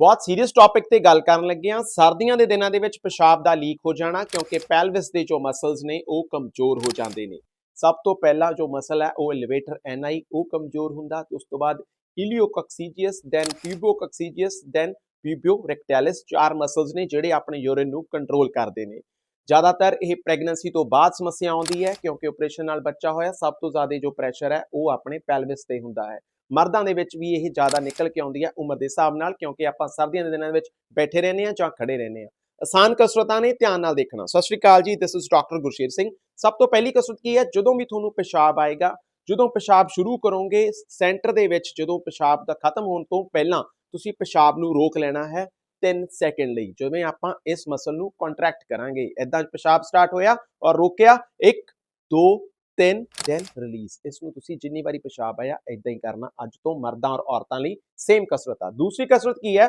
ਬਹੁਤ serious topic ਤੇ ਗੱਲ ਕਰਨ ਲੱਗੇ ਹਾਂ। ਸਰਦੀਆਂ ਦੇ ਦਿਨਾਂ ਦੇ ਵਿੱਚ ਪਿਸ਼ਾਬ ਦਾ ਲੀਕ ਹੋ ਜਾਣਾ ਕਿਉਂਕਿ ਪੈਲਵਿਸ ਦੇ ਜੋ ਮਸਲਸ ਨੇ, ਉਹ ਕਮਜ਼ੋਰ ਹੋ ਜਾਂਦੇ ਨੇ। ਸਭ ਤੋਂ ਪਹਿਲਾ ਜੋ ਮਸਲ ਹੈ, ਉਹ ਐਲੀਵੇਟਰ ਐਨਆਈ ਉਹ ਕਮਜ਼ੋਰ ਹੁੰਦਾ। ਤੇ ਉਸ ਤੋਂ ਬਾਅਦ ਇਲੀਓਕੋਕਸੀਜੀਅਸ ਦੈਨ ਪਿਊਬੋਕੋਕਸੀਜੀਅਸ ਦੈਨ ਪਿਊਬਿਓ ਰੈਕਟੈਲਿਸ ਚਾਰ ਮਸਲਸ ਨੇ ਜਿਹੜੇ ਆਪਣੇ ਯੂਰਿਨ ਨੂੰ ਕੰਟਰੋਲ ਕਰਦੇ ਨੇ। ਜ਼ਿਆਦਾਤਰ ਇਹ ਪ੍ਰੈਗਨੈਂਸੀ ਤੋਂ ਬਾਅਦ ਸਮੱਸਿਆ ਆਉਂਦੀ ਹੈ ਕਿਉਂਕਿ ਆਪਰੇਸ਼ਨ ਨਾਲ ਬੱਚਾ ਹੋਇਆ। ਸਭ ਤੋਂ ਜ਼ਿਆਦਾ ਜੋ ਪ੍ਰੈਸ਼ਰ ਹੈ, ਉਹ ਆਪਣੇ ਪੈਲਵਿਸ ਤੇ ਹੁੰਦਾ ਹੈ। ਮਰਦਾਂ ਦੇ ਵਿੱਚ ਵੀ ਇਹ ਜ਼ਿਆਦਾ ਨਿਕਲ ਕੇ ਆਉਂਦੀ ਹੈ ਉਮਰ ਦੇ ਹਿਸਾਬ ਨਾਲ, ਕਿਉਂਕਿ ਆਪਾਂ ਸਰਦੀਆਂ ਦੇ ਦਿਨਾਂ ਵਿੱਚ ਬੈਠੇ ਰਹਿੰਦੇ ਹਾਂ ਜਾਂ ਖੜੇ ਰਹਿੰਦੇ ਹਾਂ। ਆਸਾਨ ਕਸਰਤਾਂ ਨੇ ਧਿਆਨ ਨਾਲ ਦੇਖਣਾ। ਸਤਿ ਸ਼੍ਰੀ ਅਕਾਲ ਜੀ this is doctor Gursher Singh. ਸਭ ਤੋਂ ਪਹਿਲੀ ਕਸਰਤ ਕੀ ਹੈ? ਜਦੋਂ ਵੀ ਤੁਹਾਨੂੰ ਪਿਸ਼ਾਬ ਆਏਗਾ, ਜਦੋਂ ਪਿਸ਼ਾਬ ਸ਼ੁਰੂ ਕਰੋਗੇ, ਸੈਂਟਰ ਦੇ ਵਿੱਚ ਜਦੋਂ ਪਿਸ਼ਾਬ ਦਾ ਖਤਮ ਹੋਣ ਤੋਂ ਪਹਿਲਾਂ ਤੁਸੀਂ ਪਿਸ਼ਾਬ ਨੂੰ ਰੋਕ ਲੈਣਾ ਹੈ 3 ਸੈਕਿੰਡ ਲਈ। ਜਿਵੇਂ ਆਪਾਂ ਇਸ ਮਸਲ ਨੂੰ ਕੰਟਰੈਕਟ ਕਰਾਂਗੇ। ਇਦਾਂ ਪਿਸ਼ਾਬ ਸਟਾਰਟ ਹੋਇਆ ਔਰ ਰੋਕਿਆ। 1 2 3 ਦੈਨ ਰਿਲੀਜ਼ ਇਸ ਨੂੰ ਤੁਸੀਂ ਜਿੰਨੀ ਵਾਰੀ ਪਿਸ਼ਾਬ ਆਇਆ ਇਦਾਂ ਹੀ ਕਰਨਾ, ਅੱਜ ਤੋਂ ਮਰਦਾਂ ਔਰ ਔਰਤਾਂ ਲਈ ਸੇਮ ਕਸਰਤ ਆ। ਦੂਸਰੀ ਕਸਰਤ ਕੀ ਹੈ?